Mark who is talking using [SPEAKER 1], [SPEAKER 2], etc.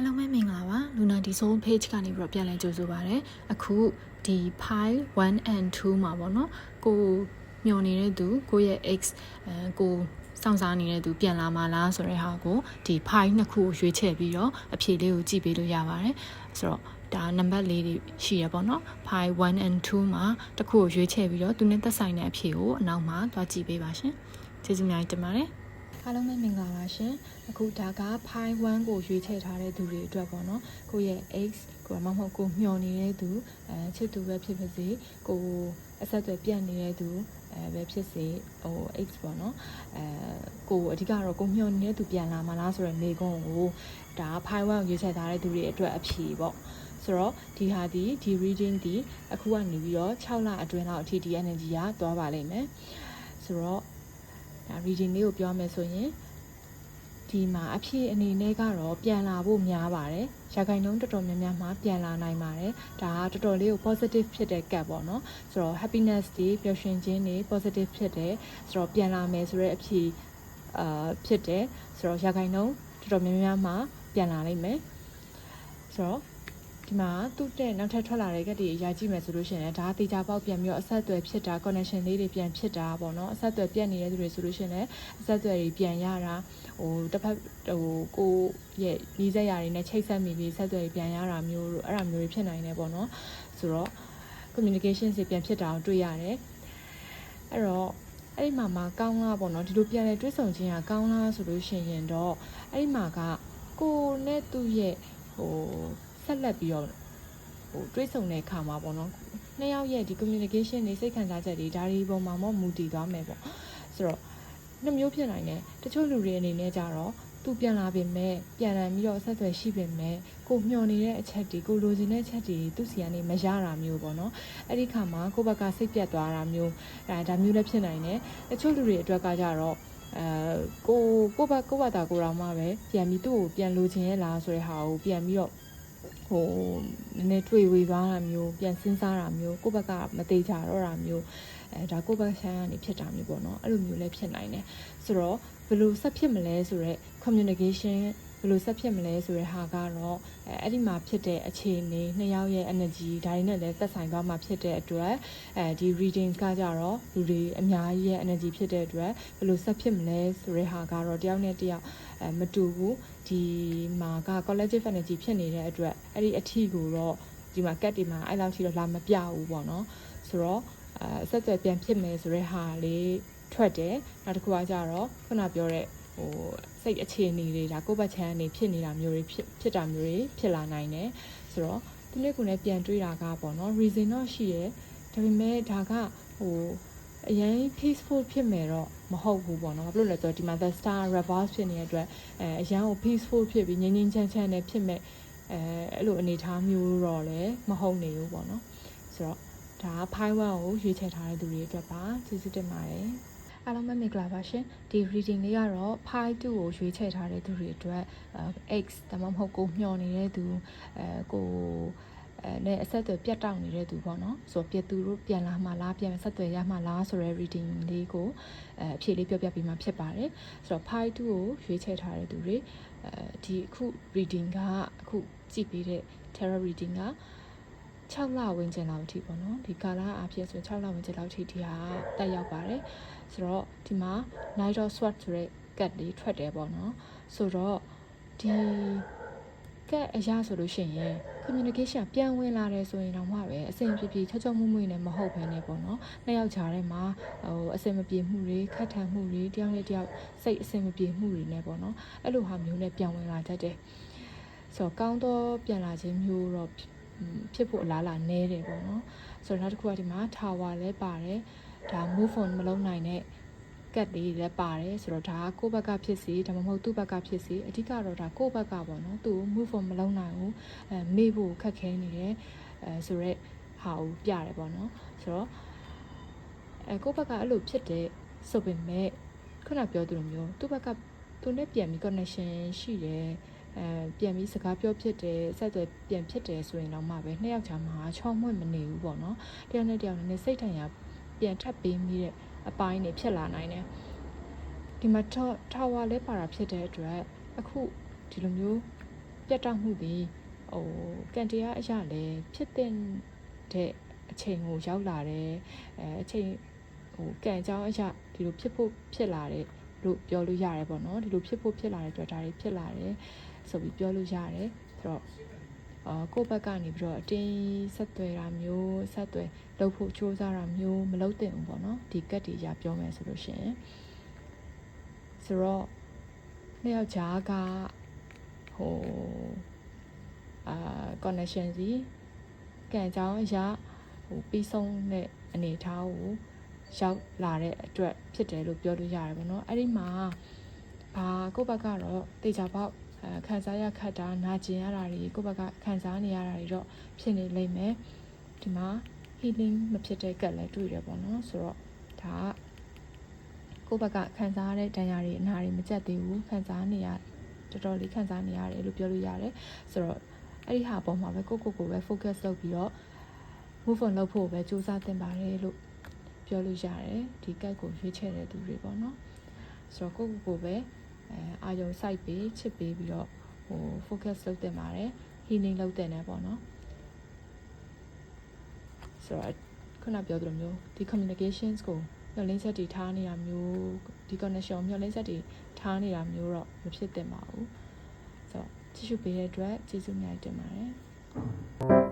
[SPEAKER 1] အားလုံးပဲမင်္ဂလာပါလူနာဒီဆို page ကနေပြီးတော့ပြန်လည်ကြိုဆိုပါရစေအခုဒီ pi 1 and 2မှာပေါ့နော်ကိုမျောနေတဲ့သူကိုရဲ့ x အဲကိုစောင့်စားနေတဲ့သူပြန်လာမလားဆိုတဲ့ဟာကိုဒီ pi နှစ်ခုကိုရွေးချယ်ပြီးတော့အဖြေလေးကိုကြည့်ပေးလို့ရပါတယ်ဆိုတော့ဒါနံပါတ်လေးတွေရှိရပေါ့နော် pi 1 and 2မှာတစ်ခုကိုရွေးချယ်ပြီးတော့သူနဲ့သက်ဆိုင်တဲ့အဖြေကိုအနောက်မှာသွားကြည့်ပေးပါရှင်ကျေးဇူးများတင်ပါတယ် အားလုံးပဲမင်္ဂလာပါရှင်အခုဒါက pi 1ကိုရွေးချယ်ထားတဲ့သူတွေအတွက်ပေါ့နော်ကိုရဲ့ x ကိုမမဟုတ်ကိုမျှော်နေတဲ့သူအဲချစ်သူပဲဖြစ်ပါစေကိုအဆက်အသွယ်ပြတ်နေတဲ့သူအဲပဲဖြစ်စေဟို x ပေါ့နော်အဲကိုအဓိကတော့ကိုမျှော်နေတဲ့သူပြန်လာမလားဆိုရယ်မိကုန်းကိုဒါ pi 1ကိုရွေးချယ်ထားတဲ့သူတွေအတွက်အဖြေပေါ့ဆိုတော့ဒီဟာဒီဒီ reading ဒီအခုကနေပြီးတော့6လအတွင်းလောက်အထိဒီ energy ကသွားပါလိမ့်မယ်ဆိုတော့ဒါ reading လေးကိုပြောမယ်ဆိုရင်ဒီမှာအဖြစ်အနေနဲ့ကတော့ပြန်လာဖို့များပါတယ်။ရာခိုင်နှုန်းတော်တော်များများမှာပြန်လာနိုင်ပါတယ်။ဒါကတော်တော်လေးကို positive ဖြစ်တဲ့ကပ်ပေါ့နော်။ဆိုတော့ happiness တွေပျော်ရွှင်ခြင်းတွေ positive ဖြစ်တယ်။ဆိုတော့ပြန်လာမယ်ဆိုတော့အဖြစ်အာဖြစ်တယ်။ဆိုတော့ရာခိုင်နှုန်းတော်တော်များများမှာပြန်လာနိုင်မယ်။ဆိုတော့ ဒီမှာသူ့တဲ့နောက်ထပ်ထွက်လာတဲ့ကတည်းကရာကြည့်မယ်ဆိုလို့ရှိရင်ဒါတေချာပေါက်ပြန်ပြီးတော့အဆက်အသွယ်ဖြစ်တာ connection လေးတွေပြန်ဖြစ်တာပေါ့နော်အဆက်အသွယ်ပြတ်နေတဲ့သူတွေဆိုလို့ရှိရင်လည်းအဆက်အသွယ်တွေပြန်ရတာဟိုတစ်ဖက်ဟိုကိုရဲ့ညီစက်ရာတွေနဲ့ချိတ်ဆက်မိပြီးဆက်သွယ်တွေပြန်ရတာမျိုးတို့အဲ့ဒါမျိုးတွေဖြစ်နိုင်တယ်ပေါ့နော်ဆိုတော့ communication တွေပြန်ဖြစ်တာကိုတွေ့ရတယ်အဲ့တော့အဲ့ဒီမှာမှာကောင်းလားပေါ့နော်ဒီလိုပြန်လဲတွဲဆောင်ခြင်းကကောင်းလားဆိုလို့ရှိရင်တော့အဲ့ဒီမှာကကိုနဲ့သူ့ရဲ့ဟို ဆက်လက်ပြီးတော့ဟိုတွေးဆုံတဲ့အခါမှာပေါ့နော်နှစ်ယောက်ရဲ့ဒီ communication တွေစိတ်ခံစားချက်တွေဒါတွေပေါ်မှာမူတည်သွားမယ်ပေါ့ဆိုတော့နှစ်မျိုးဖြစ်နိုင်တယ်တချို့လူတွေအနေနဲ့ကြတော့သူပြန်လာပြင်မဲ့ပြန်လာပြီးတော့ဆက်သွယ်ရှိပြင်မဲ့ကိုမျှော်နေတဲ့အချက်တွေကိုလိုချင်တဲ့အချက်တွေသူ့စီကနေမရတာမျိုးပေါ့နော်အဲ့ဒီခါမှာကိုယ့်ဘက်ကစိတ်ပြတ်သွားတာမျိုးအဲဒါမျိုးလည်းဖြစ်နိုင်တယ်တချို့လူတွေအတွက်ကကြတော့အဲကိုကိုဘကိုဘတာကိုတော်မှပဲပြန်ပြီးသူ့ကိုပြန်လိုချင်ရဲ့လားဆိုတဲ့ဟာကိုပြန်ပြီးတော့ ဟိုနည်းနည်းတွေ့ဝေသွားတာမျိုးပြန်စဉ်းစားတာမျိုးကိုယ့်ဘက်ကမသေးကြတော့တာမျိုးအဲဒါကိုယ့်ဘက်ဆိုင်ကနေဖြစ်တာမျိုးပေါ့နော်အဲ့လိုမျိုးလည်းဖြစ်နိုင်တယ်ဆိုတော့ဘယ်လိုဆက်ဖြစ်မလဲဆိုတော့ communication ဘယ်လိုဆက်ဖြစ်မလဲဆိုတဲ့ဟာကတော့အဲအဲ့ဒီမှာဖြစ်တဲ့အခြေအနေနှစ်ယောက်ရဲ့ energy ဒါတွေနဲ့လည်းသက်ဆိုင်သွားမှာဖြစ်တဲ့အတွက်အဲဒီ reading ကကြတော့လူတွေအများကြီးရဲ့ energy ဖြစ်တဲ့အတွက်ဘယ်လိုဆက်ဖြစ်မလဲဆိုတဲ့ဟာကတော့တယောက်နဲ့တယောက်အဲမတူဘူးဒီမှာက collective energy ဖြစ်နေတဲ့အတွက်အဲ့ဒီအထီကိုတော့ဒီမှာကတ်ဒီမှာအဲ့လောက်ထိတော့လာမပြဘူးပေါ့နော်ဆိုတော့အဲဆက်သွယ်ပြန်ဖြစ်မယ်ဆိုတဲ့ဟာလေးထွက်တယ်နောက်တစ်ခုကကြတော့ခုနပြောတဲ့ ဟိုစိတ်အခြေအနေတွေဒါကိုယ့်ဘက်ချမ်းအနေဖြစ်နေတာမျိုးတွေဖြစ်ဖြစ်တာမျိုးတွေဖြစ်လာနိုင်တယ်ဆိုတော့ဒီနေ့ကိုလည်းပြန်တွေးတာကပေါ့နော် reason တော့ရှိရယ်ဒါပေမဲ့ဒါကဟိုအရင် peaceful ဖြစ်မယ်တော့မဟုတ်ဘူးပေါ့နော်ဘာဖြစ်လို့လဲဆိုတော့ဒီမှာ the star reverse ဖြစ်နေတဲ့အတွက်အဲအရင်ကို peaceful ဖြစ်ပြီးငြိမ်းငြိမ်းချမ်းချမ်းနဲ့ဖြစ်မဲ့အဲအဲ့လိုအနေအထားမျိုးတော့လည်းမဟုတ်နေဘူးပေါ့နော်ဆိုတော့ဒါက pi 1ကိုရွေးချယ်ထားတဲ့သူတွေအတွက်ပါကျေးဇူးတင်ပါတယ် အားလုံးပဲမင်္ဂလာပါရှင်ဒီ reading လေးကတော့ pi 2ကိုရွေးချယ်ထားတဲ့သူတွေအတွက် x ဒါမှမဟုတ်ကိုမျှော်နေတဲ့သူအဲကိုအဲနဲ့အဆက်အသွယ်ပြတ်တောက်နေတဲ့သူပေါ့နော်ဆိုတော့ပြသူတို့ပြန်လာမှလားပြန်ဆက်သွယ်ရမှလားဆိုတဲ့ reading လေးကိုအဲအဖြေလေးပြောပြပေးမှဖြစ်ပါတယ်ဆိုတော့ pi 2ကိုရွေးချယ်ထားတဲ့သူတွေအဲဒီအခု reading ကအခုကြည့်ပေးတဲ့ tarot reading က 6လဝန်းကျင်လောက်အထိပေါ့နော်ဒီကာလအဖြစ်ဆို6လဝန်းကျင်လောက်အထိဒီဟာတက်ရောက်ပါတယ်ဆိုတော့ဒီမှာ night of sword ဆိုတဲ့ကတ်လေးထွက်တယ်ပေါ့နော်ဆိုတော့ဒီကတ်အရာဆိုလို့ရှိရင် communication ပြန်ဝင်လာတယ်ဆိုရင်တော့မှပဲအဆင်ပြေပြေချောချောမွေ့မွေ့နဲ့မဟုတ်ဘဲနဲ့ပေါ့နော်နှစ်ယောက်ကြားထဲမှာဟိုအဆင်မပြေမှုတွေခက်ထန်မှုတွေတယောက်နဲ့တယောက်စိတ်အဆင်မပြေမှုတွေနဲ့ပေါ့နော်အဲ့လိုဟာမျိုးနဲ့ပြန်ဝင်လာတတ်တယ်ဆိုတော့ကောင်းတော့ပြန်လာခြင်းမျိုးတော့ ဖြစ်ဖို့အလားအလာနည်းတယ်ပေါ့နော်ဆိုတော့နောက်တစ်ခုကဒီမှာ tower လည်းပါတယ်ဒါ move on မလုပ်နိုင်တဲ့ကတ်လေးလည်းပါတယ်ဆိုတော့ဒါကကိုယ့်ဘက်ကဖြစ်စီဒါမှမဟုတ်သူ့ဘက်ကဖြစ်စီအဓိကတော့ဒါကိုယ့်ဘက်ကပေါ့နော်သူ့ move on မလုပ်နိုင်ဘူးအဲမေ့ဖို့ခက်ခဲနေတယ်အဲဆိုတော့ဟာကိုပြတယ်ပေါ့နော်ဆိုတော့အဲကိုယ့်ဘက်ကအဲ့လိုဖြစ်တယ်ဆိုပေမဲ့ခုနပြောသလိုမျိုးသူ့ဘက်ကသူနဲ့ပြန်ပြီး connection ရှိတယ် အဲပြန်ပြီးစကားပြောဖြစ်တယ်ဆက်သွယ်ပြန်ဖြစ်တယ်ဆိုရင်တော့မှပဲနှစ်ယောက်ချာမှာချောမွေ့မနေဘူးပေါ့နော်တယောက်နဲ့တယောက်နည်းနည်းစိတ်ထိုင်ရပြန်ထပ်ပေးမိတဲ့အပိုင်းတွေဖြစ်လာနိုင်တယ်ဒီမှာထာဝါလဲပါတာဖြစ်တဲ့အတွက်အခုဒီလိုမျိုး
[SPEAKER 2] ပြတ်တောက်မှုဒီဟိုကန်တရားအရာလည်းဖြစ်တဲ့အချိန်ကိုရောက်လာတယ်အဲအချိန်ဟိုကံအကြောင်းအရာဒီလိုဖြစ်ဖို့ဖြစ်လာတဲ့လို့ပြောလို့ရတယ်ပေါ့နော်ဒီလိုဖြစ်ဖို့ဖြစ်လာတဲ့အတွက်ဒါတွေဖြစ်လာတယ် ဆိုပြီးပြောလို့ရတယ်ဆိုတော့အာကိုယ့်ဘက်ကနေပြီးတော့အတင်းဆက်သွယ်တာမျိုးဆက်သွယ်လုပ်ဖို့စူးစမ်းတာမျိုးမလုပ်သင့်ဘူးပေါ့နော်ဒီကတ်တွေရာပြောမယ်ဆိုလို့ရှိရင်ဆိုတော့နှစ်ယောက်ကြားကဟိုအာ connection စီကံကြောင်းအရာဟိုပြီးဆုံးတဲ့အနေအထားကိုရောက်လာတဲ့အတွက်ဖြစ်တယ်လို့ပြောလို့ရတယ်ပေါ့နော်အဲ့ဒီမှာဘာကိုယ့်ဘက်ကတော့တေချာပေါက်အဲ ခံစားရခတ်တာနာကျင်ရတာတွေကိုယ့်ဘက်ကခံစားနေရတာတွေတော့ဖြစ်နေလိမ့်မယ်ဒီမှာ healing မဖြစ်တဲ့ကတ်လည်းတွေ့တယ်ပေါ့နော်ဆိုတော့ဒါကကိုယ့်ဘက်ကခံစားရတဲ့ဒဏ်ရာတွေအနာတွေမကျက်သေးဘူးခံစားနေရတော်တော်လေးခံစားနေရတယ်လို့ပြောလို့ရတယ်ဆိုတော့အဲ့ဒီဟာအပေါ်မှာပဲကိုယ့်ကိုယ်ကိုယ်ပဲ focus လုပ်ပြီးတော့ move on လုပ်ဖို့ပဲစူးစမ်းသင့်ပါတယ်လို့ပြောလို့ရတယ်ဒီကတ်ကိုရွေးချယ်တဲ့သူတွေပေါ့နော်ဆိုတော့ကိုယ့်ကိုယ်ကိုယ်ပဲ အဲအာယုံစိုက်ပြီးချစ်ပေးပြီးတော့ဟို focus လုပ်သင့်ပါတယ် healing လုပ်သင့်တယ်ပေါ့နော်ဆိုတော့ခုနပြောသလိုမျိုးဒီ communications ကိုမျှော်လင့်ချက်တွေထားနေတာမျိုးဒီ connection ကိုမျှော်လင့်ချက်တွေထားနေတာမျိုးတော့မဖြစ်သင့်ပါဘူးဆိုတော့ကြည့်ရှုပေးတဲ့အတွက်ကျေးဇူးများတင်ပါတယ်